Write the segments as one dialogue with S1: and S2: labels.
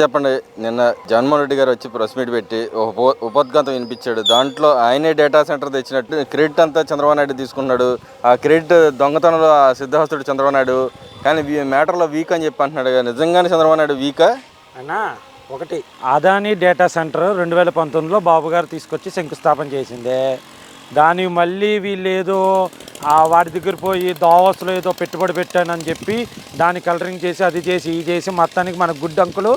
S1: చెప్పండి నిన్న జగన్మోహన్ రెడ్డి గారు వచ్చి ప్రెస్ మీట్ పెట్టి ఒక ఉపోద్ఘాతం వినిపించాడు. దాంట్లో ఆయనే డేటా సెంటర్ తెచ్చినట్టు క్రెడిట్ అంతా చంద్రబాబు నాయుడు తీసుకున్నాడు. ఆ క్రెడిట్ దొంగతనంలో ఆ సిద్ధహస్తుడు చంద్రబాబు నాయుడు. కానీ మ్యాటర్లో వీక్ అని చెప్పి అంటున్నాడు నిజంగానే చంద్రబాబు నాయుడు వీకా
S2: అన్నా ఒకటి అదానీ డేటా సెంటర్ రెండు వేల పంతొమ్మిదిలో బాబు గారు తీసుకొచ్చి శంకుస్థాపన చేసిందే. దాని మళ్ళీ వీళ్ళేదో వాడి దగ్గర పోయి దోవస్లో ఏదో పెట్టుబడి పెట్టానని చెప్పి దాన్ని కలరింగ్ చేసి అది చేసి ఇది చేసి మొత్తానికి మన గుడ్డంకులు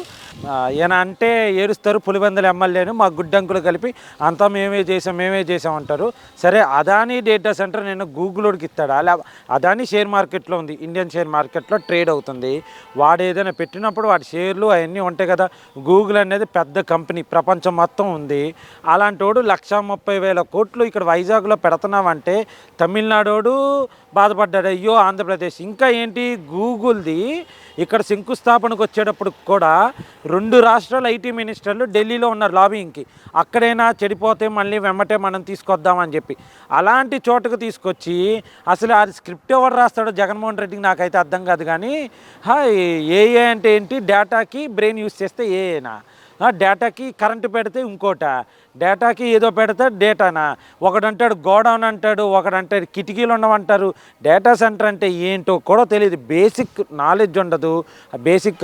S2: ఈయన అంటే ఏడుస్తారు పులివెందుల ఎమ్మెల్యేను మా గుడ్డంకులు కలిపి అంతా మేమే చేసాం మేమే చేసాం అంటారు. సరే అదానీ డేటా సెంటర్ నేను గూగుల్లోకి ఇస్తాడా? అలా అదానీ షేర్ మార్కెట్లో ఉంది ఇండియన్ షేర్ మార్కెట్లో ట్రేడ్ అవుతుంది. వాడు ఏదైనా పెట్టినప్పుడు వాడి షేర్లు అవన్నీ ఉంటాయి కదా గూగుల్ అనేది పెద్ద కంపెనీ ప్రపంచం మొత్తం ఉంది. అలాంటి వాడు లక్ష ముప్పై వేల కోట్లు ఇక్కడ వైజాగ్లో పెడుతున్నామంటే తమిళనాడోడు బాధపడ్డాడు. అయ్యో ఆంధ్రప్రదేశ్. ఇంకా ఏంటి? గూగుల్ది ఇక్కడ శంకుస్థాపనకు వచ్చేటప్పుడు కూడా రెండు రాష్ట్రాల ఐటీ మినిస్టర్లు ఢిల్లీలో ఉన్నారు లాబింగ్కి. అక్కడైనా చెడిపోతే మళ్ళీ వెమ్మటే మనం తీసుకొద్దామని చెప్పి. అలాంటి చోటుకు తీసుకొచ్చి అసలు అది స్క్రిప్ట్ ఎవరు రాస్తాడో జగన్మోహన్ రెడ్డికి నాకైతే అర్థం కాదు కానీ హాయ్ ఏఏ అంటే ఏంటి? డేటాకి బ్రెయిన్ యూస్ చేస్తే ఏఏనా డేటాకి కరెంటు పెడితే ఇంకోట. డేటాకి ఏదో పెడితే డేటానా? ఒకడంటాడు గోడౌన్ అంటాడు ఒకడంటాడు కిటికీలు ఉండమంటారు డేటా సెంటర్ అంటే ఏంటో కూడా తెలియదు. బేసిక్ నాలెడ్జ్ ఉండదు. బేసిక్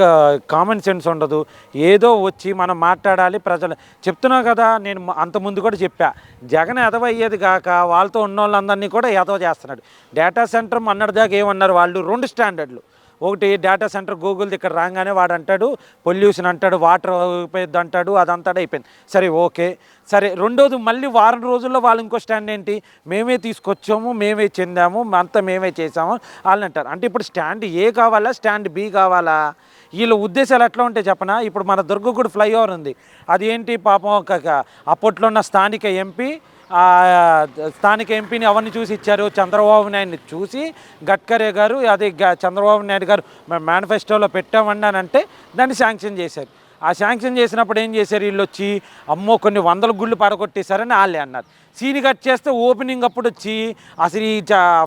S2: కామన్ సెన్స్ ఉండదు. ఏదో వచ్చి మనం మాట్లాడాలి ప్రజలు. చెప్తున్నా కదా నేను అంతకుముందు అంత ముందు కూడా చెప్పా. జగన్ ఎదవయ్యేది కాక వాళ్ళతో ఉన్న వాళ్ళందరినీ కూడా ఎదవ చేస్తున్నాడు. డేటా సెంటర్ మొన్నటిదాకా ఏమన్నారు వాళ్ళు? రెండు స్టాండర్డ్లు. ఒకటి డేటా సెంటర్ గూగుల్ ఇక్కడ రాగానే వాడు అంటాడు పొల్యూషన్ అంటాడు వాటర్ అయిపోయింది అంటాడు అదంతా అయిపోయింది. సరే ఓకే. సరే రెండోది మళ్ళీ వారం రోజుల్లో వాళ్ళు ఇంకో స్టాండ్ ఏంటి? మేమే తీసుకొచ్చాము మేమే చెందాము అంతా మేమే చేసాము వాళ్ళు అంటారు. అంటే ఇప్పుడు స్టాండ్ ఏ కావాలా స్టాండ్ బి కావాలా? వీళ్ళ ఉద్దేశాలు ఎట్లా ఉంటాయి చెప్పనా? ఇప్పుడు మన దుర్గగుడి ఫ్లైఓవర్ ఉంది. అది ఏంటి పాపం ఒక అప్పట్లో ఉన్న స్థానిక ఎంపీ స్థానిక ఎంపీని ఎవరిని చూసి ఇచ్చారు? చంద్రబాబు నాయుడిని చూసి గడ్కరీ గారు అది గ- చంద్రబాబు నాయుడు గారు మేనిఫెస్టోలో పెట్టామండి అని అంటే దాన్ని శాంక్షన్ చేశారు. ఆ శాంక్షన్ చేసినప్పుడు ఏం చేశారు? వీళ్ళు వచ్చి అమ్మో కొన్ని వందల గుళ్ళు పడగొట్టేశారని వాళ్ళే అన్నారు. సీని కట్ చేస్తే ఓపెనింగ్ అప్పుడు వచ్చి అసలు ఈ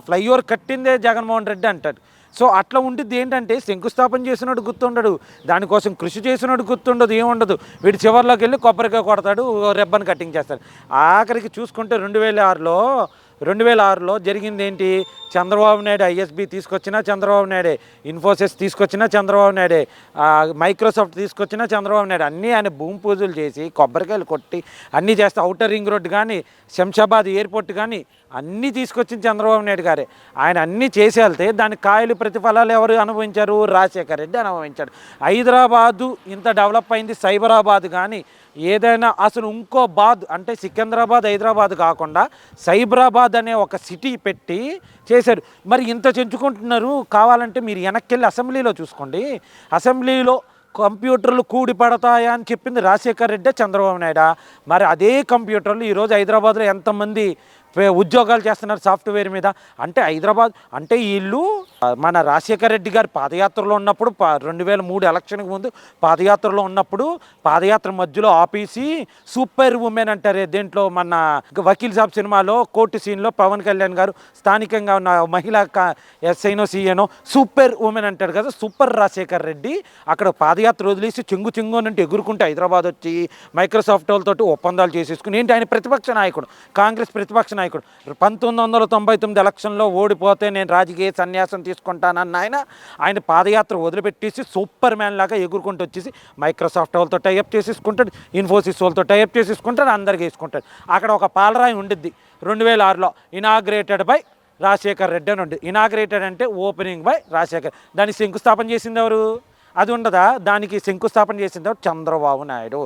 S2: ఫ్లైఓవర్ కట్టిందే జగన్మోహన్ రెడ్డి అంటాడు సో అట్లా ఉండిద్ది ఏంటంటే శంకుస్థాపన చేసినోడు గుర్తుండడు. దానికోసం కృషి చేసినోడు గుర్తుండదు ఏముండదు. వీడు చివరిలోకి వెళ్ళి కొబ్బరికాయ కొడతాడు రెబ్బన్ కటింగ్ చేస్తాడు. ఆఖరికి చూసుకుంటే రెండు వేల ఆరులో రెండు వేల ఆరులో జరిగింది ఏంటి చంద్రబాబు నాయుడు ఐఎస్బి తీసుకొచ్చినా చంద్రబాబు నాయుడే. ఇన్ఫోసిస్ తీసుకొచ్చినా చంద్రబాబు నాయుడే. మైక్రోసాఫ్ట్ తీసుకొచ్చినా చంద్రబాబు నాయుడు. అన్నీ ఆయన భూమి పూజలు చేసి కొబ్బరికాయలు కొట్టి అన్నీ చేస్తే. అవుటర్ రింగ్ రోడ్ కానీ శంషాబాద్ ఎయిర్పోర్ట్ కానీ అన్నీ తీసుకొచ్చింది చంద్రబాబు నాయుడు గారే. ఆయన అన్నీ చేసి వెళ్తే దాని కాయలు ప్రతిఫలాలు ఎవరు అనుభవించారు? రాజశేఖర రెడ్డి అనుభవించాడు. హైదరాబాదు ఇంత డెవలప్ అయింది సైబరాబాద్ కానీ ఏదైనా అసలు ఇంకో బాద్ అంటే సికింద్రాబాద్ హైదరాబాద్ కాకుండా సైబరాబాద్ అనే ఒక సిటీ పెట్టి చేశారు. మరి ఇంత చెంచుకుంటున్నారు? కావాలంటే మీరు వెనక్కి వెళ్ళి అసెంబ్లీలో చూసుకోండి. అసెంబ్లీలో కంప్యూటర్లు కూడి పడతాయా అని చెప్పింది రాజశేఖర్ రెడ్డి చంద్రబాబు నాయుడు. మరి అదే కంప్యూటర్లు ఈరోజు హైదరాబాద్లో ఎంతమంది ఉద్యోగాలు చేస్తున్నారు సాఫ్ట్వేర్ మీద. అంటే హైదరాబాద్ అంటే వీళ్ళు మన రాజశేఖర రెడ్డి గారు పాదయాత్రలో ఉన్నప్పుడు రెండు వేల మూడు ఎలక్షన్కి ముందు పాదయాత్రలో ఉన్నప్పుడు పాదయాత్ర మధ్యలో ఆపేసి సూపర్ ఉమెన్ అంటారు దీంట్లో మన వకీల్ సాబ్ సినిమాలో కోర్టు సీన్లో పవన్ కళ్యాణ్ గారు స్థానికంగా ఉన్న మహిళా ఎస్ఐనో సీఎనో సూపర్ ఉమెన్ అంటారు కదా సూపర్ రాజశేఖర్ రెడ్డి అక్కడ పాదయాత్ర వదిలేసి చెంగు చెంగు అంటే ఎగురుకుంటే హైదరాబాద్ వచ్చి మైక్రోసాఫ్ట్ వాళ్ళతో ఒప్పందాలు చేసేసుకుని ఏంటి ఆయన ప్రతిపక్ష నాయకుడు కాంగ్రెస్ ప్రతిపక్ష నాయకుడు. పంతొమ్మిది వందల తొంభై తొమ్మిది ఎలక్షన్లో ఓడిపోతే నేను రాజకీయ సన్యాసం తీసుకుంటానన్న ఆయన ఆయన పాదయాత్ర వదిలిపెట్టేసి సూపర్ మ్యాన్ లాగా ఎగురుకుంటూ వచ్చేసి మైక్రోసాఫ్ట్ వాళ్ళతో టైప్ చేసేసుకుంటాడు ఇన్ఫోసిస్ వాళ్ళతో టైప్ చేసేసుకుంటాడు అందరికి వేసుకుంటాడు. అక్కడ ఒక పాలరాయి ఉండిద్ది. రెండు వేల ఆరులో ఇనాగ్రేటెడ్ బై రాజశేఖర్ రెడ్డి అని ఉంది ఇనాగ్రేటెడ్ అంటే ఓపెనింగ్ బై రాజశేఖర్. దాన్ని శంకుస్థాపన చేసింది ఎవరు? అది ఉండదా? దానికి శంకుస్థాపన చేసింది ఎవరు? చంద్రబాబు నాయుడు.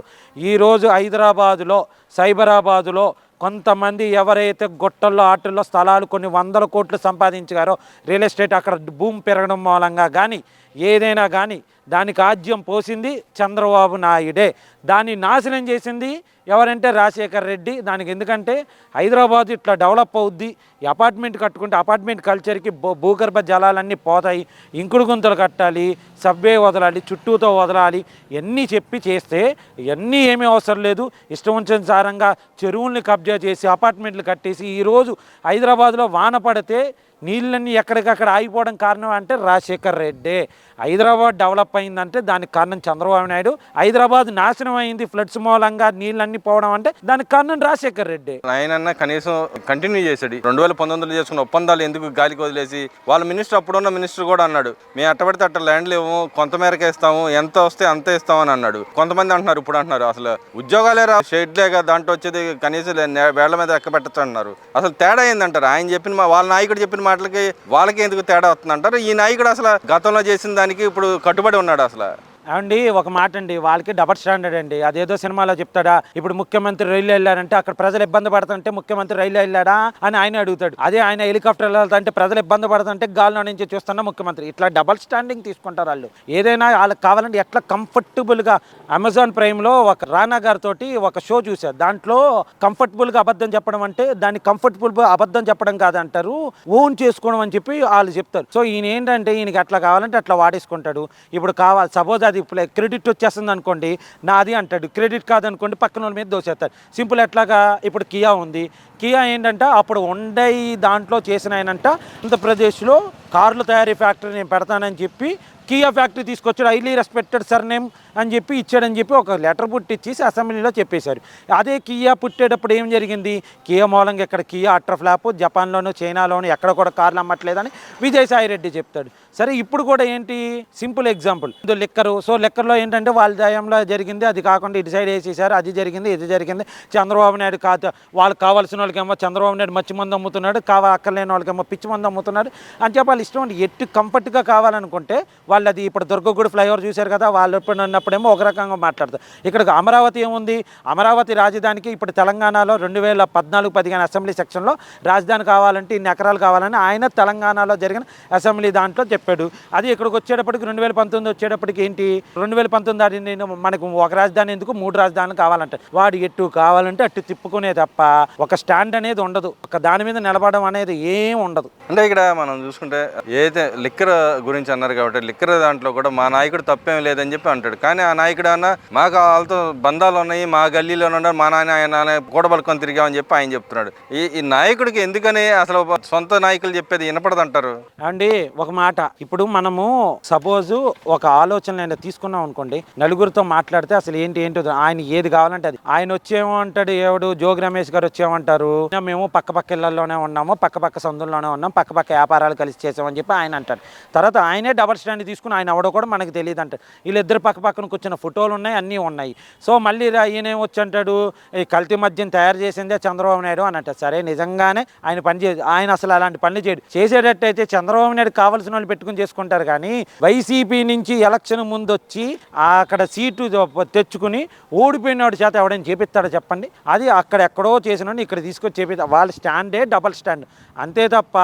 S2: ఈరోజు హైదరాబాదులో సైబరాబాదులో కొంతమంది ఎవరైతే గొట్టల్లో ఆటల్లో స్థలాలు కొన్ని వందల కోట్లు సంపాదించారో రియల్ ఎస్టేట్ అక్కడ భూమి పెరగడం మూలంగా. కానీ ఏదైనా కానీ దానికి ఆజ్యం పోసింది చంద్రబాబు నాయుడే. దాన్ని నాశనం చేసింది ఎవరంటే రాజశేఖర్ రెడ్డి. దానికి ఎందుకంటే హైదరాబాద్ ఇట్లా డెవలప్ అవుద్ది. అపార్ట్మెంట్ కట్టుకుంటే అపార్ట్మెంట్ కల్చర్కి భూ- భూగర్భ జలాలన్నీ పోతాయి. ఇంకుడు గుంతలు కట్టాలి సబ్వే వదలాలి చుట్టూతో వదలాలి. ఇవన్నీ చెప్పి చేస్తే ఇవన్నీ ఏమీ అవసరం లేదు. ఇష్టం సారంగా చెరువుల్ని కబ్జా చేసి అపార్ట్మెంట్లు కట్టేసి ఈరోజు హైదరాబాద్లో వాన పడితే నీళ్ళన్నీ ఎక్కడికక్కడ ఆగిపోవడం కారణం అంటే రాజశేఖర్ రెడ్డే. హైదరాబాద్ డెవలప్ అయిందంటే దానికి కారణం చంద్రబాబు నాయుడు. హైదరాబాద్ నాశనం అయింది ఫ్లడ్స్ మూలంగా నీళ్ళన్నీ పోవడం అంటే దానికి కారణం రాజశేఖర్ రెడ్డి.
S1: ఆయన కనీసం కంటిన్యూ చేశాడు. రెండు వేల పంతొమ్మిదిలో చేసుకున్న ఒప్పందాలు ఎందుకు గాలికి వదిలేసి వాళ్ళ మినిస్టర్ అప్పుడున్న మినిస్టర్ కూడా అన్నాడు మేము అట్టబడితే అట్ట ల్యాండ్లు ఇవ్వము కొంతమేరకే ఇస్తాము ఎంత వస్తే అంతే ఇస్తామని అన్నాడు. కొంతమంది అంటున్నారు ఇప్పుడు అంటున్నారు అసలు ఉద్యోగాలే రా షెడ్లేగా దాంట్లో వచ్చేది కనీసం వేళ్ళ మీద ఎక్క పెట్టచ్చు అన్నారు అసలు తేడా ఏందంటారు? ఆయన చెప్పిన వాళ్ళ నాయకుడు చెప్పిన మాటలకి వాళ్ళకి ఎందుకు తేడా వస్తుంది అంటారు ఈ నాయకుడు అసలు గతంలో చేసిన దానికి ఇప్పుడు కట్టుబడి ఉన్నాడు అసలు?
S2: అండి ఒక మాట అండి వాళ్ళకి డబల్ స్టాండర్డ్ అండి. అదేదో సినిమాలో చెప్తాడా ఇప్పుడు ముఖ్యమంత్రి రైలు వెళ్ళారంటే అక్కడ ప్రజలు ఇబ్బంది పడుతుంటే ముఖ్యమంత్రి రైలు వెళ్ళాడా? అని ఆయన అడుగుతాడు. అదే ఆయన హెలికాప్టర్ వెళ్ళాలంటే ప్రజలు ఇబ్బంది పడుతుంటే గాల్లో నుంచి చూస్తున్న ముఖ్యమంత్రి. ఇట్లా డబల్ స్టాండింగ్ తీసుకుంటారు వాళ్ళు. ఏదైనా వాళ్ళకి కావాలంటే ఎట్లా కంఫర్టబుల్గా అమెజాన్ ప్రైమ్లో ఒక రానా గారితో ఒక షో చూశారు. దాంట్లో కంఫర్టబుల్గా అబద్ధం చెప్పడం అంటే దాన్ని కంఫర్టబుల్ అబద్ధం చెప్పడం కాదంటారు. ఓన్ చేసుకోవడం అని చెప్పి వాళ్ళు చెప్తారు. సో ఈయన ఏంటంటే ఈయనకి అట్లా కావాలంటే అట్లా వాడేసుకుంటాడు. ఇప్పుడు కావాలి సపోజ్ అది క్రెడిట్ వచ్చేస్తుంది అనుకోండి నాది అంటాడు. క్రెడిట్ కాదనుకోండి పక్కన వాళ్ళ మీద దోసేస్తాడు. సింపుల్ ఎట్లాగా ఇప్పుడు కియా ఉంది. కియా ఏంటంటే అప్పుడు ఉండే దాంట్లో చేసిన ఆయనంట ఆంధ్రప్రదేశ్లో కార్లు తయారీ ఫ్యాక్టరీ నేను పెడతానని చెప్పి కియా ఫ్యాక్టరీ తీసుకొచ్చాడు హైలీ రెస్పెక్టెడ్ సర్ నేమ్ అని చెప్పి ఇచ్చాడని చెప్పి ఒక లెటర్ పుట్టించేసి అసెంబ్లీలో చెప్పేశారు. అదే కియా పుట్టేటప్పుడు ఏం జరిగింది? కియా మూలంగా ఇక్కడ కియా అట్ర ఫ్లాప్ జపాన్లోనూ చైనాలోనూ ఎక్కడ కూడా కార్లు అమ్మట్లేదని విజయసాయి రెడ్డి చెప్తాడు. సరే ఇప్పుడు కూడా ఏంటి? Simple example. ఇది లిక్కరు. సో లిక్కర్లో ఏంటంటే వాళ్ళ దయంలో జరిగింది అది కాకుండా ఇటు సైడ్ వేసేసారు అది జరిగింది ఇది జరిగింది. చంద్రబాబు నాయుడు కాదు వాళ్ళకి కావాల్సిన వాళ్ళకేమో చంద్రబాబు నాయుడు మచ్చి మందు అమ్ముతున్నాడు కావా అక్కర్లేని వాళ్ళకేమో పిచ్చి మందు అమ్ముతున్నాడు అని చెప్పి వాళ్ళు ఇష్టం ఎట్టు కంఫర్ట్గా కావాలనుకుంటే వాళ్ళు అది ఇప్పుడు దుర్గగుడి ఫ్లైఓవర్ చూశారు కదా వాళ్ళు ఇప్పుడు అన్నప్పుడేమో ఒక రకంగా మాట్లాడతారు. ఇక్కడ అమరావతి ఏముంది? అమరావతి రాజధానికి ఇప్పుడు తెలంగాణలో రెండు వేల పద్నాలుగు పదిహేను అసెంబ్లీ సెక్షన్లో రాజధాని కావాలంటే ఇన్ని ఎకరాలు కావాలని ఆయన తెలంగాణలో జరిగిన అసెంబ్లీ దాంట్లో చెప్పాడు. అది ఇక్కడికి వచ్చేటప్పటికి రెండు వేల పంతొమ్మిది వచ్చేటప్పటికి ఏంటి? రెండు వేల పంతొమ్మిది అది నేను మనకు ఒక రాజధాని ఎందుకు? మూడు రాజధానులు కావాలంటే. వాడు ఎటు కావాలంటే అటు తిప్పుకునే తప్ప ఒక స్టాండ్ అనేది ఉండదు. ఒక దాని మీద నిలబడడం అనేది ఏం ఉండదు.
S1: అంటే ఇక్కడ మనం చూసుకుంటే ఏదైతే లిక్కర్ గురించి అన్నారు కాబట్టి లిక్కర్ దాంట్లో కూడా మా నాయకుడు తప్పేం లేదని చెప్పి అంటాడు. కానీ ఆ నాయకుడు అన్న మాకు వాళ్ళతో బంధాలు ఉన్నాయి మా గల్లీలో ఉన్నారు మా నాయన ఆయన కూడబలుకొని తిరిగామని చెప్పి ఆయన చెప్తున్నాడు. ఈ ఈ నాయకుడికి ఎందుకని అసలు సొంత నాయకులు చెప్పేది వినపడదంటారు?
S2: అండి ఒక మాట. ఇప్పుడు మనము సపోజ్ ఒక ఆలోచన నేను తీసుకున్నాం అనుకోండి నలుగురితో మాట్లాడితే అసలు ఏంటి ఏంటో ఆయన ఏది కావాలంటే అది. ఆయన వచ్చేమో అంటాడు ఎవడు? జోగి రమేష్ గారు వచ్చేమంటారు. మేము పక్క పక్క ఇళ్ళలోనే ఉన్నాము పక్క పక్క సందుల్లోనే ఉన్నాం పక్క పక్క వ్యాపారాలు కలిసి చేసామని చెప్పి ఆయన అంటాడు. తర్వాత ఆయనే డబల్ స్టాండ్ తీసుకుని ఆయన ఎవడో కూడా మనకు తెలియదు అంటాడు వీళ్ళిద్దరు పక్క పక్కనకు కూర్చున్న ఫోటోలు ఉన్నాయి అన్నీ ఉన్నాయి. సో మళ్ళీ రా- ఈయన వచ్చి అంటాడు ఈ కల్తీ మద్యం తయారు చేసిందే చంద్రబాబు నాయుడు అని అంటారు. సరే నిజంగానే ఆయన పని చే ఆయన అసలు అలాంటి పనులు చేయడు. చేసేటట్టయితే చంద్రబాబు నాయుడు కావాల్సిన వాళ్ళు పెట్టుకుని చేసుకుంటారు కానీ వైసీపీ నుంచి ఎలక్షన్ ముందు వచ్చి అక్కడ సీటు తెచ్చుకుని ఓడిపోయినవాడి చేత ఎవడైనా చేపిస్తాడో చెప్పండి? అది అక్కడ ఎక్కడో చేసిన ఇక్కడ తీసుకొచ్చి చేపిస్తా వాళ్ళ స్టాండే డబల్ స్టాండ్. అంతే తప్ప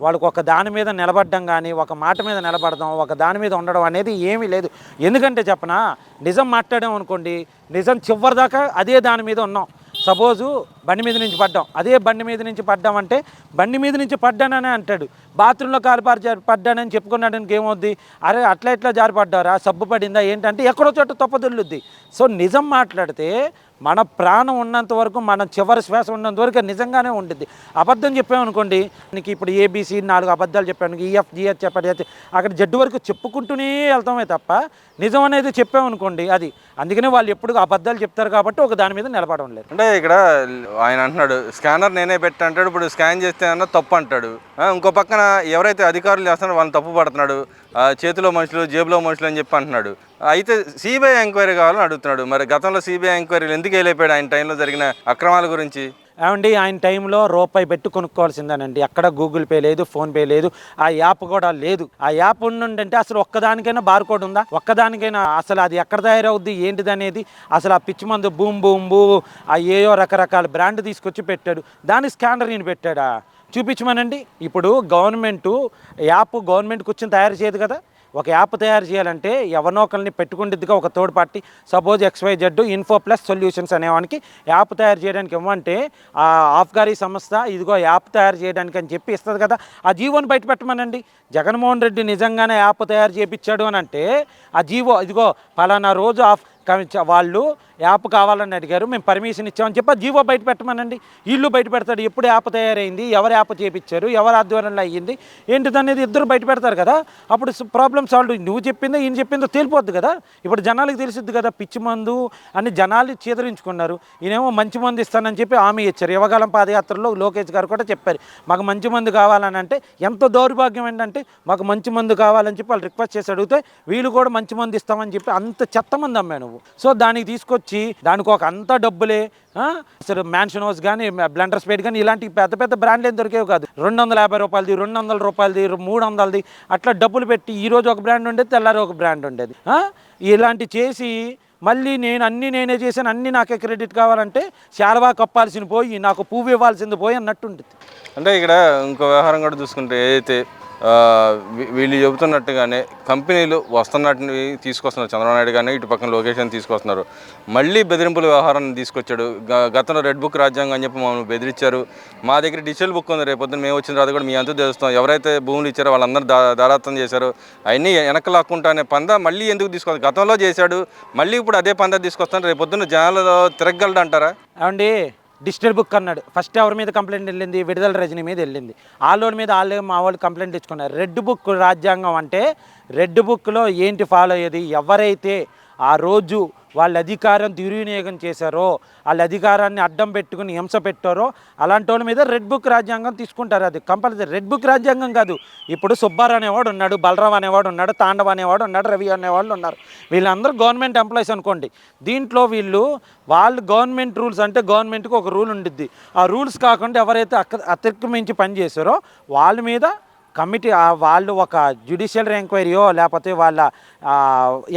S2: వాళ్ళకు ఒక దాని మీద నిలబడడం కానీ ఒక మాట మీద నిలబడడం ఒక దాని దాని మీద ఉండడం అనేది ఏమీ లేదు. ఎందుకంటే చెప్పనా నిజం మాట్లాడాం అనుకోండి నిజం చివరి దాకా అదే దాని మీద ఉన్నాం. సపోజు బండి మీద నుంచి పడ్డాం. అదే బండి మీద నుంచి పడ్డామంటే బండి మీద నుంచి పడ్డాననే అంటాడు. బాత్రూంలో కాలుపారు పడ్డానని చెప్పుకున్నాడానికి ఏమవుద్ది? అరే అట్లా ఎట్లా జారిపడ్డారా? సబ్బు పడిందా? ఏంటంటే ఎక్కడో చోట తప్పదొల్లుద్ది సో నిజం మాట్లాడితే మన ప్రాణం ఉన్నంత వరకు మన చివరి శ్వాస ఉన్నంత వరకు నిజంగానే ఉంటుంది అబద్ధం చెప్పామనుకోండి నీకు ఇప్పుడు ఏబీసీ నాలుగు అబద్ధాలు చెప్పాను ఈఎఫ్ జిఎఫ్ చెప్పాడు అక్కడ జడ్డు వరకు చెప్పుకుంటూనే వెళ్తామే తప్ప నిజం అనేది చెప్పామనుకోండి అది అందుకనే వాళ్ళు ఎప్పుడు అబద్ధాలు చెప్తారు కాబట్టి ఒక దాని మీద నిలబడడం లేదు.
S1: అంటే ఇక్కడ ఆయన అంటున్నాడు స్కానర్ నేనే పెట్టి అంటాడు ఇప్పుడు స్కాన్ చేస్తే అన్న తప్పు అంటాడు. ఇంకో పక్కన ఎవరైతే అధికారులు చేస్తున్నారో వాళ్ళని తప్పు పడుతున్నాడు. చేతిలో మనుషులు జేబులో మనుషులు అని చెప్పి అంటున్నాడు. అయితే సిబిఐ ఎంక్వైరీ కావాలని అడుగుతున్నాడు. మరి గతంలో సిబిఐ ఎంక్వైరీలు ఎందుకు వెళ్ళిపోయాడు ఆయన టైంలో జరిగిన అక్రమాల గురించి?
S2: ఏమండి ఆయన టైంలో రూపాయి పెట్టి కొనుక్కోవాల్సిందేనండి. ఎక్కడ గూగుల్ పే లేదు ఫోన్ పే లేదు ఆ యాప్ కూడా లేదు. ఆ యాప్ ఉండుంటే అసలు ఒక్కదానికైనా బార్ కోడ్ ఉందా? ఒక్కదానికైనా అసలు అది ఎక్కడ తయారవుద్ది? ఏంటిది అనేది అసలు ఆ పిచ్చి మందు బూమ్ బూమ్ బూ ఆ ఏయో రకరకాల బ్రాండ్ తీసుకొచ్చి పెట్టాడు. దాని స్కానర్ నేను పెట్టాడా? చూపించమనండి. ఇప్పుడు గవర్నమెంట్ యాప్ గవర్నమెంట్ కూర్చొని తయారు చేయదు కదా. ఒక యాప్ తయారు చేయాలంటే ఎవరినో పెట్టుకుండిద్దిగా ఒక third party. Suppose X Y Z info plus solutions అనేవానికి app తయారు చేయడానికి ఇవ్వంటే ఆ ఆఫ్ఘారీ సంస్థ ఇదిగో యాప్ తయారు చేయడానికి అని చెప్పి ఇస్తుంది కదా. ఆ జీవోని బయట పెట్టమనండి. జగన్మోహన్ రెడ్డి నిజంగానే యాప్ తయారు చేయించాడు అని అంటే ఆ జీవో ఇదిగో ఫలానా రోజు ఆఫ్ వాళ్ళు యాప్ కావాలని అడిగారు మేము పర్మిషన్ ఇచ్చామని చెప్పి జీవో బయట పెట్టమనండి. ఇల్లు బయట పెడతాడు ఎప్పుడు యాప్ తయారైంది ఎవరు యాప్ చేపించారు ఎవరు ఆధ్వర్యంలో అయ్యింది ఏంటిది అనేది ఇద్దరు బయట పెడతారు కదా. అప్పుడు ప్రాబ్లమ్ సాల్వ్ నువ్వు చెప్పిందో ఈయన చెప్పిందో తేలిపోద్ది కదా. ఇప్పుడు జనాలకు తెలిసిద్ది కదా పిచ్చి మందు అని జనాలు చేదరించుకున్నారు. ఈయనేమో మంచి మందు ఇస్తానని చెప్పి హామీ ఇచ్చారు. యువకాలం పాదయాత్రలో లోకేష్ గారు కూడా చెప్పారు మాకు మంచి మందు కావాలని అంటే ఎంత దౌర్భాగ్యం ఏంటంటే మాకు మంచి మందు కావాలని చెప్పి వాళ్ళు రిక్వెస్ట్ చేసి అడిగితే వీళ్ళు కూడా మంచి మందు ఇస్తామని చెప్పి అంత చెత్త మంది అమ్మా నువ్వు. సో దానికి తీసుకొచ్చి దానికి ఒక అంత డబ్బులే సరే అసలు మ్యాన్షన్ హౌస్ కానీ బ్లెండర్ స్పేడ్ కానీ ఇలాంటి పెద్ద పెద్ద బ్రాండ్లు ఏం దొరికేవి కాదు. రెండు వందల యాభై రూపాయలది రెండు వందల రూపాయలది మూడు వందలది అట్లా డబ్బులు పెట్టి ఈరోజు ఒక బ్రాండ్ ఉండేది తెల్లారి ఒక బ్రాండ్ ఉండేది. ఇలాంటి చేసి మళ్ళీ నేను అన్నీ నేనే చేశాను అన్నీ నాకే క్రెడిట్ కావాలంటే శాలవా కప్పాల్సింది పోయి నాకు పువ్వు ఇవ్వాల్సింది పోయి అన్నట్టు ఉంటుంది
S1: అంటే ఇక్కడ ఇంకో వ్యవహారం కూడా చూసుకుంటే ఏదైతే వీళ్ళు చెబుతున్నట్టుగానే కంపెనీలు వస్తున్నట్టుని తీసుకొస్తున్నారు. చంద్రబాబు నాయుడు కానీ ఇటు పక్కన లొకేషన్ తీసుకొస్తున్నారు. మళ్ళీ బెదిరింపుల వ్యవహారాన్ని తీసుకొచ్చాడు. గతంలో రెడ్ బుక్ రాజ్యాంగం అని చెప్పి మమ్మల్ని బెదిరించారు. మా దగ్గర డిజిటల్ బుక్ ఉంది రేపు పొద్దున్న మేము వచ్చిన తర్వాత కూడా మీ అంతా తెలుస్తాం. ఎవరైతే భూములు ఇచ్చారో వాళ్ళందరూ దా దారాత్వం చేశారు. అవన్నీ వెనక లాక్కుంటానే పంద మళ్ళీ ఎందుకు తీసుకొస్తారు గతంలో చేశాడు. మళ్ళీ ఇప్పుడు అదే పంద తీసుకొస్తాను రేపు పొద్దున్న తిరగలడు అంటారా
S2: అండి డిజిటల్ బుక్ అన్నాడు. ఫస్ట్ ఎవరి మీద కంప్లైంట్ వెళ్ళింది? విడుదల రజనీ మీద వెళ్ళింది. వాళ్ళ మీద వాళ్ళే మా వాళ్ళు కంప్లైంట్ ఇచ్చుకున్నారు రెడ్ బుక్ రాజ్యాంగం అంటే రెడ్ బుక్లో ఏంటి ఫాలో అయ్యేది? ఎవరైతే ఆ రోజు వాళ్ళ అధికారం దుర్వినియోగం చేశారో వాళ్ళ అధికారాన్ని అడ్డం పెట్టుకుని హింస పెట్టారో అలాంటి వాళ్ళ మీద రెడ్ బుక్ రాజ్యాంగం తీసుకుంటారు. అది కంపల్సరీ రెడ్ బుక్ రాజ్యాంగం కాదు. ఇప్పుడు సుబ్బారావు అనేవాడు ఉన్నాడు బలరాం అనేవాడు ఉన్నాడు తాండవ అనేవాడు ఉన్నాడు రవి అనేవాళ్ళు ఉన్నారు. వీళ్ళందరూ గవర్నమెంట్ ఎంప్లాయీస్ అనుకోండి. దీంట్లో వీళ్ళు వాళ్ళు గవర్నమెంట్ రూల్స్ అంటే గవర్నమెంట్కి ఒక రూల్ ఉండిద్ది. ఆ రూల్స్ కాకుండా ఎవరైతే అక్క అతిక్రమించి పని చేశారో వాళ్ళ మీద కమిటీ వాళ్ళు ఒక జ్యుడిషియల్ ఎంక్వైరీయో లేకపోతే వాళ్ళ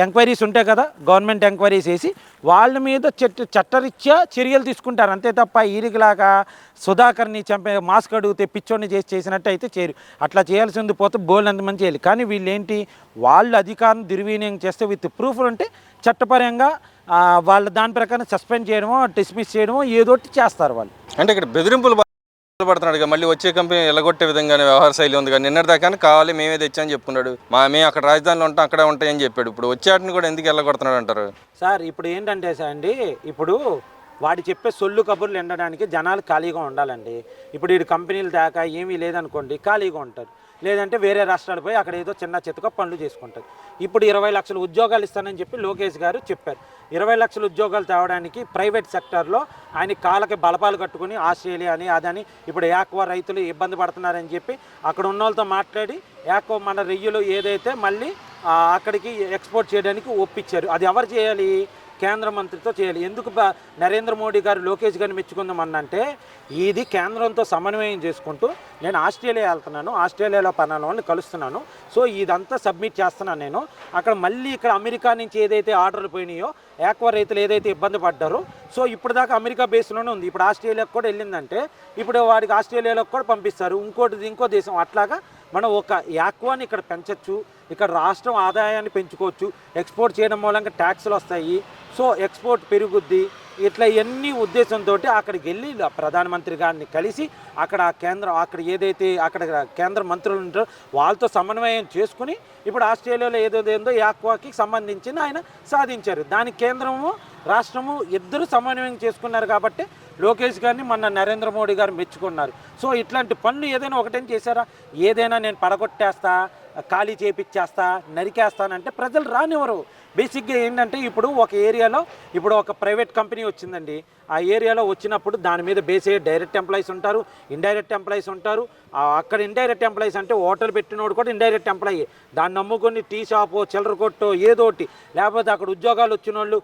S2: ఎంక్వైరీస్ ఉంటాయి కదా గవర్నమెంట్ ఎంక్వైరీస్ వేసి వాళ్ళ మీద చట్ట చట్టరీత్యా చర్యలు తీసుకుంటారు. అంతే తప్ప ఈరికలాగా సుధాకర్ని చంపే మాస్క్ అడిగితే పిచ్చోడిని చేసి చేసినట్టు అయితే చేయరు. అట్లా చేయాల్సింది పోతే బోల్ మంచి చేయాలి. కానీ వీళ్ళేంటి వాళ్ళు అధికారం దుర్వినియోగం చేస్తే విత్ ప్రూఫ్ ఉంటే చట్టపరంగా వాళ్ళ దాని ప్రకారం సస్పెండ్ చేయడమో డిస్మిస్ చేయడమో ఏదోటి చేస్తారు వాళ్ళు.
S1: అంటే ఇక్కడ బెదిరింపులు పడుతున్నాడు ఇక. మళ్ళీ వచ్చే కంపెనీ ఎలగొట్టే విధంగానే వ్యవహార శైలి ఉంది కానీ నిన్నటి దాకా కావాలి మేమే తెచ్చామని చెప్పుకున్నాడు. మా మేము అక్కడ రాజధానిలో ఉంటాం అక్కడే ఉంటాయని చెప్పాడు. ఇప్పుడు వచ్చేటిని కూడా ఎందుకు ఎల్లగొడుతున్నాడు అంటారు?
S2: సార్ ఇప్పుడు ఏంటంటే సార్ అండి ఇప్పుడు వాడు చెప్పే సొల్లు కబుర్లు ఎండడానికి జనాలు ఖాళీగా ఉండాలండి. ఇప్పుడు ఈ కంపెనీలు దాకా ఏమీ లేదనుకోండి ఖాళీగా ఉంటారు. లేదంటే వేరే రాష్ట్రాలు పోయి అక్కడ ఏదో చిన్న చితక పనులు చేసుకుంటారు. ఇప్పుడు ఇరవై లక్షల ఉద్యోగాలు ఇస్తానని చెప్పి లోకేష్ గారు చెప్పారు. ఇరవై లక్షల ఉద్యోగాలు తేవడానికి ప్రైవేట్ సెక్టార్లో ఆయన కాళ్ళకి బలపాలు కట్టుకుని ఆస్ట్రేలియా అని అదని ఇప్పుడు యాక్వా రైతులు ఇబ్బంది పడుతున్నారని చెప్పి అక్కడ ఉన్న వాళ్ళతో మాట్లాడి యాక్వా మన రెయ్యలు ఏదైతే మళ్ళీ అక్కడికి ఎక్స్పోర్ట్ చేయడానికి ఒప్పించారు. అది ఎవరు చేయాలి? కేంద్ర మంత్రితో చేయాలి. ఎందుకు నరేంద్ర మోడీ గారు లోకేష్ గారిని మెచ్చుకుందామన్నంటే ఇది కేంద్రంతో సమన్వయం చేసుకుంటూ నేను ఆస్ట్రేలియా వెళ్తున్నాను ఆస్ట్రేలియాలో పనాను వాళ్ళని కలుస్తున్నాను. సో ఇదంతా సబ్మిట్ చేస్తున్నాను నేను. అక్కడ మళ్ళీ ఇక్కడ అమెరికా నుంచి ఏదైతే ఆర్డర్లు పోయినాయో ఏక్వా రైతులు ఏదైతే ఇబ్బంది పడ్డారో సో ఇప్పుడు దాకా అమెరికా బేస్లోనే ఉంది. ఇప్పుడు ఆస్ట్రేలియాకి కూడా వెళ్ళిందంటే ఇప్పుడు వాడికి ఆస్ట్రేలియాలోకి కూడా పంపిస్తారు. ఇంకోటి ఇంకో దేశం అట్లాగా మనం ఒక యాక్వాని ఇక్కడ పెంచవచ్చు ఇక్కడ రాష్ట్రం ఆదాయాన్ని పెంచుకోవచ్చు. ఎక్స్పోర్ట్ చేయడం మూలంగా ట్యాక్స్లు వస్తాయి. సో ఎక్స్పోర్ట్ పెరుగుద్ది. ఇట్లా ఎన్ని ఉద్దేశంతో అక్కడికి వెళ్ళి ప్రధానమంత్రి గారిని కలిసి అక్కడ కేంద్రం అక్కడ ఏదైతే అక్కడ కేంద్ర మంత్రులు ఉంటారో వాళ్ళతో సమన్వయం చేసుకుని ఇప్పుడు ఆస్ట్రేలియాలో ఏదో ఏందో యాక్వాకి సంబంధించిన ఆయన సాధించారు. దానికి కేంద్రము రాష్ట్రము ఇద్దరు సమన్వయం చేసుకున్నారు కాబట్టి లోకేష్ గారిని మొన్న నరేంద్ర మోడీ గారు మెచ్చుకున్నారు. సో ఇట్లాంటి పనులు ఏదైనా ఒకటేం చేశారా? ఏదైనా నేను పడగొట్టేస్తా ఖాళీ చేపిచ్చేస్తా నరికేస్తానంటే ప్రజలు రానివ్వరు. బేసిక్గా ఏంటంటే ఇప్పుడు ఒక ఏరియాలో ఇప్పుడు ఒక ప్రైవేట్ కంపెనీ వచ్చిందండి. ఆ ఏరియాలో వచ్చినప్పుడు దాని మీద బేస్ అయ్యే డైరెక్ట్ ఎంప్లాయీస్ ఉంటారు ఇండైరెక్ట్ ఎంప్లాయీస్ ఉంటారు. అక్కడ ఇండైరెక్ట్ ఎంప్లాయీస్ అంటే హోటల్ పెట్టినోడు కూడా ఇండైరెక్ట్ ఎంప్లాయీ. దాన్ని నమ్ముకొని టీ షాపో చిల్లర కొట్టో ఏదోటి లేకపోతే అక్కడ ఉద్యోగాలు వచ్చిన వాళ్ళు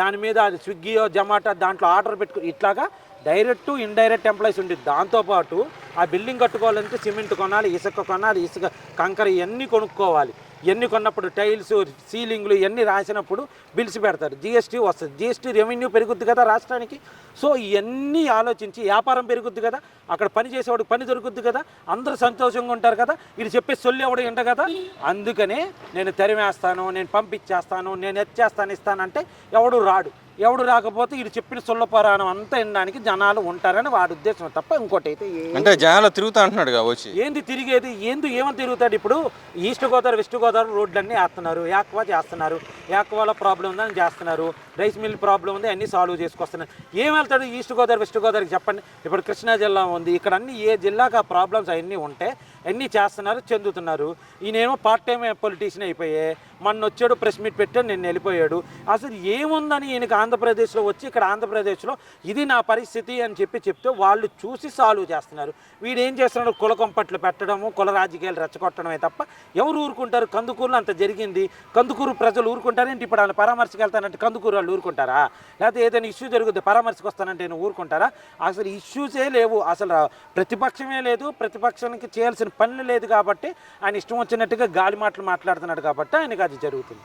S2: దాని మీద అది స్విగ్గీయో జొమాటో దాంట్లో ఆర్డర్ పెట్టుకుని ఇట్లాగా డైరెక్ట్ ఇండైరెక్ట్ ఎంప్లాయీస్ ఉంది దాంతోపాటు ఆ బిల్డింగ్ కట్టుకోవాలంటే సిమెంట్ కొనాలి ఇసుక కొనాలి ఇసుక కంకర ఇవన్నీ కొనుక్కోవాలి. ఇవన్నీ కొన్నప్పుడు టైల్స్ సీలింగ్లు ఇవన్నీ రాసినప్పుడు బిల్స్ పెడతారు. జిఎస్టీ వస్తుంది. జిఎస్టీ రెవెన్యూ పెరుగుద్ది కదా రాష్ట్రానికి. సో ఇవన్నీ ఆలోచించి వ్యాపారం పెరుగుద్ది కదా. అక్కడ పని చేసేవాడు పని దొరుకుద్ది కదా. అందరూ సంతోషంగా ఉంటారు కదా. ఇది చెప్పే సొల్లేవాడు ఇంట కదా. అందుకనే నేను తరిమేస్తాను నేను పంపించేస్తాను నేను ఎచ్చేస్తాను ఇస్తానంటే ఎవడు రాడు. ఎవడు రాకపోతే ఇది చెప్పిన సొల్ల పురాణం అంతా వినడానికి జనాలు ఉంటారని వాడి ఉద్దేశం తప్ప ఇంకోటి అయితే
S1: అంటే జనాలు తిరుగుతా అంటున్నాడు వచ్చి
S2: ఏంది తిరిగేది? ఏంది ఏమని తిరుగుతాడు ఇప్పుడు? ఈస్ట్ గోదావరి వెస్ట్ గోదావరి గోదావరి రోడ్లన్నీ వేస్తున్నారు. యాక్వా చేస్తున్నారు. యాక్వాలో ప్రాబ్లం ఉందని చేస్తున్నారు. రైస్ మిల్ ప్రాబ్లం ఉంది అన్నీ సాల్వ్ చేసుకొస్తున్నారు. ఏం వెళ్తాడు ఈస్ట్ గోదావరి వెస్ట్ గోదావరికి చెప్పండి? ఇప్పుడు కృష్ణా జిల్లా ఉంది. ఇక్కడ అన్ని ఏ జిల్లాకు ఆ ప్రాబ్లమ్స్ అవన్నీ ఉంటే అన్నీ చేస్తున్నారు చెందుతున్నారు. ఈయనేమో పార్ట్ టైం పొలిటీషియన్ అయిపోయే మొన్న వచ్చాడు ప్రెస్ మీట్ పెట్టాడు నేను వెళ్ళిపోయాడు. అసలు ఏముందని ఈయనకి ఆంధ్రప్రదేశ్లో వచ్చి ఇక్కడ ఆంధ్రప్రదేశ్లో ఇది నా పరిస్థితి అని చెప్పి చెప్తే వాళ్ళు చూసి సాల్వ్ చేస్తున్నారు. వీడు ఏం చేస్తున్నాడు? కుల కొంపట్లు పెట్టడము కుల రాజకీయాలు రెచ్చగొట్టడమే తప్ప ఎవరు ఊరుకుంటారు? కందుకూరులో అంత జరిగింది. కందుకూరు ప్రజలు ఊరుకుంటారేంటి ఇప్పుడు వాళ్ళు పరామర్శకు వెళ్తానంటే కందుకూరు వాళ్ళు ఊరుకుంటారా? లేకపోతే ఏదైనా ఇష్యూ జరుగుద్ది పరామర్శకు వస్తానంటే నేను ఊరుకుంటారా? అసలు ఇష్యూసే లేవు. అసలు ప్రతిపక్షమే లేదు. ప్రతిపక్షానికి చేయాల్సిన పనులు లేదు కాబట్టి ఆయన ఇష్టం వచ్చినట్టుగా గాలి మాటలు మాట్లాడుతున్నాడు కాబట్టి ఆయనకి అది జరుగుతుంది.